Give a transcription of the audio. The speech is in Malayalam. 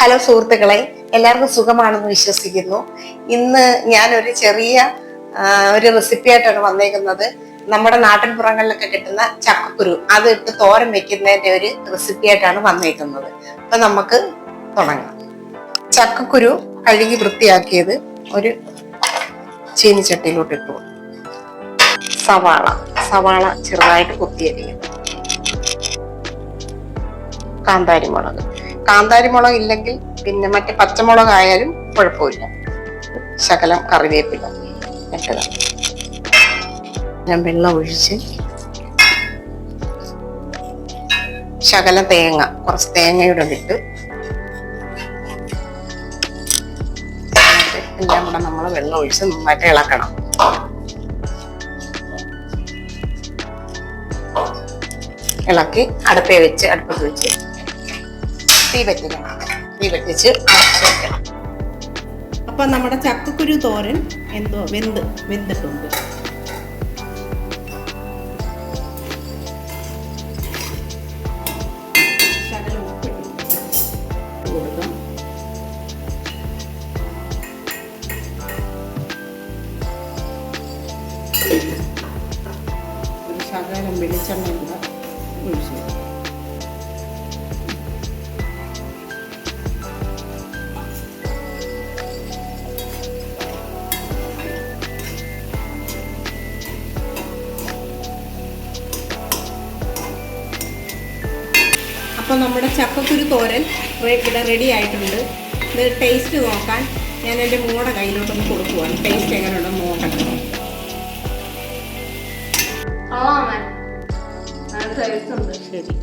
ഹലോ സുഹൃത്തുക്കളെ എല്ലാവർക്കും സുഖമാണെന്ന് വിശ്വസിക്കുന്നു. ഇന്ന് ഞാൻ ഒരു ചെറിയ ഒരു റെസിപ്പി ആയിട്ടാണ് വന്നേക്കുന്നത്. നമ്മുടെ നാട്ടിൻ പുറങ്ങളിലൊക്കെ കിട്ടുന്ന ചക്കക്കുരു. അത് ഇട്ട് തോരൻ വെക്കുന്നതിന്റെ ഒരു റെസിപ്പി ആയിട്ടാണ് വന്നേക്കുന്നത്. അപ്പൊ നമുക്ക് തുടങ്ങാം. ചക്കക്കുരു കഴുകി വൃത്തിയാക്കിയത് ഒരു ചീനിച്ചട്ടിയിലോട്ട് ഇട്ടു സവാള. സവാള ചെറുതായിട്ട് കുത്തിയരിയും കാന്താരി മുളക് കാന്താരി മുളക് ഇല്ലെങ്കിൽ പിന്നെ മറ്റേ പച്ചമുളക് ആയാലും കുഴപ്പമില്ല. ശകലം കറിവേപ്പില ഞാൻ വെള്ളം ഒഴിച്ച് ശകലം തേങ്ങ കുറച്ച് തേങ്ങയുടെ ഇട്ട് എല്ലാം കൂടെ നമ്മൾ വെള്ളം ഒഴിച്ച് നന്നായിട്ട് ഇളക്കണം. ഇളക്കി അടുപ്പേ വെച്ച് അടുപ്പത്ത് വെച്ച് തീ പറ്റിക്കണം തീ പറ്റിച്ച് വെക്കണം. അപ്പൊ നമ്മുടെ ചക്കക്കുരു തോരൻ എന്തോ വെന്ത് വെന്തിട്ടുണ്ട്. ശകലം വെളിച്ചെണ്ണ ഒഴിച്ചു അപ്പോൾ നമ്മുടെ ചക്കക്കുരു തോരൻ ഇവിടെ റെഡി ആയിട്ടുണ്ട്. ഇത് ടേസ്റ്റ് നോക്കാൻ ഞാൻ എന്റെ മോടെ കയ്യിലോട്ടൊന്ന് കൊടുക്കുവാണ്. ടേസ്റ്റ് എങ്ങനെയുണ്ടെന്ന് നോക്കട്ടെ. ശരി.